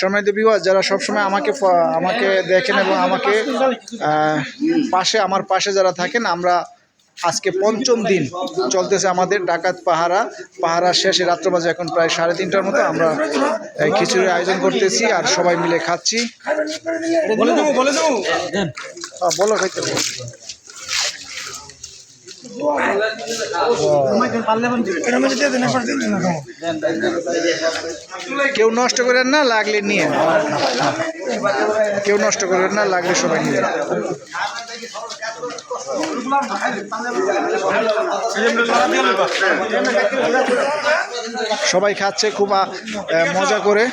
সম্মানিত বিবাহ যারা সবসময় আমাকে আমাকে দেখেন এবং আমাকে পাশে আমার পাশে যারা থাকেন আমরা আজকে পঞ্চম দিন চলতেছে আমাদের ডাকাত পাহারা। পাহারা শেষে রাত্র বাজে এখন প্রায় সাড়ে তিনটার মতো। আমরা খিচুড়ির আয়োজন করতেছি আর সবাই মিলে খাচ্ছি। বলে খাইতে বলো। কেউ নষ্ট করেন না লাগলে নিয়ে কেউ নষ্ট করেন না লাগলে সবাই নিয়ে সবাই খাচ্ছে খুব মজা করে।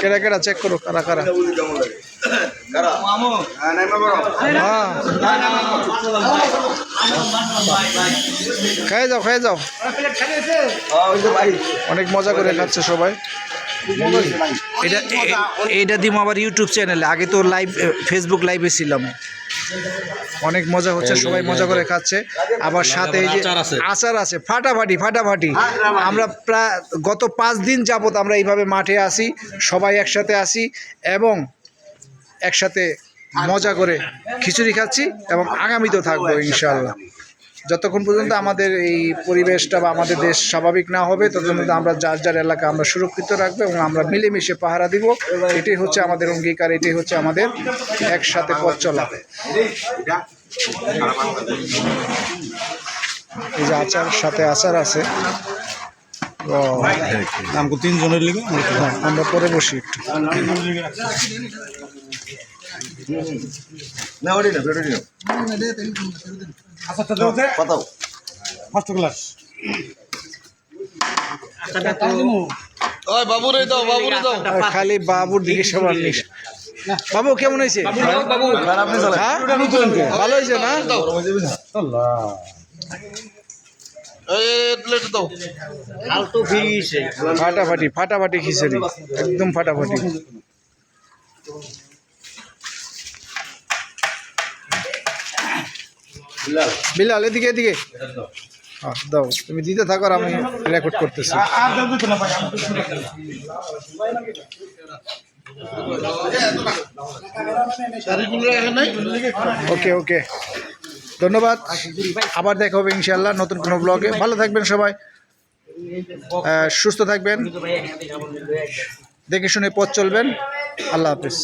কেরা কেরা চেক করো কারা কারা। খেয়ে যাও খেয়ে যাও। অনেক মজা করে খাচ্ছে সবাই। এটা এ- এইটা দিব আবার ইউটিউব চ্যানেলে আগে তো লাইভ ফেসবুক লাইভে ছিলাম। অনেক মজা হচ্ছে সবাই মজা করে খাচ্ছে। আবার সাথে এই যে আচার আছে। আচার আছে ফাটাফাটি ফাটাফাটি। আমরা প্রায় গত পাঁচ দিন যাবত আমরা এইভাবে মাঠে আসি সবাই একসাথে আসি এবং একসাথে মজা করে খিচুড়ি খাচ্ছি এবং আগামীতেও থাকব ইনশাল্লাহ যতক্ষণ পর্যন্ত আমাদের এই পরিবেশটা বা আমাদের দেশ স্বাভাবিক না হবে, ততক্ষণ পর্যন্ত আমরা যার যার এলাকা আমরা সুরক্ষিত রাখব এবং আমরা মিলেমিশে পাহারা দিব। এটাই হচ্ছে আমাদের অঙ্গীকার, এটাই হচ্ছে আমাদের একসাথে পথ চলা। এই যে আচার, সাথে আচার আছে। আমাকে তিনজনের লিগে? আমরা পরে বসি একটু। ফার্স্ট ক্লাস বাবুরে দাও বাবুরে দাও। খালি বাবুর দিকে সবার নিস। বাবু কেমন হয়েছে? হ্যাঁ? ভালো হয়েছে না? ফাটাফাটি ফাটাফাটি খিচুড়ি একদম ফাটাফাটি। বিলাল। এদিকে এদিকে। হ্যাঁ, দাও। তুমি দিতে থাকো আমি রেকর্ড করতেছি। আর দাও দিতে না ভাই ওকে ওকে ধন্যবাদ। আবার দেখা হবে ইনশাল্লাহ নতুন কোনো ব্লগে ভালো থাকবেন সবাই। সুস্থ থাকবেন। দেখে শুনে পথ চলবেন। আল্লাহ হাফিজ।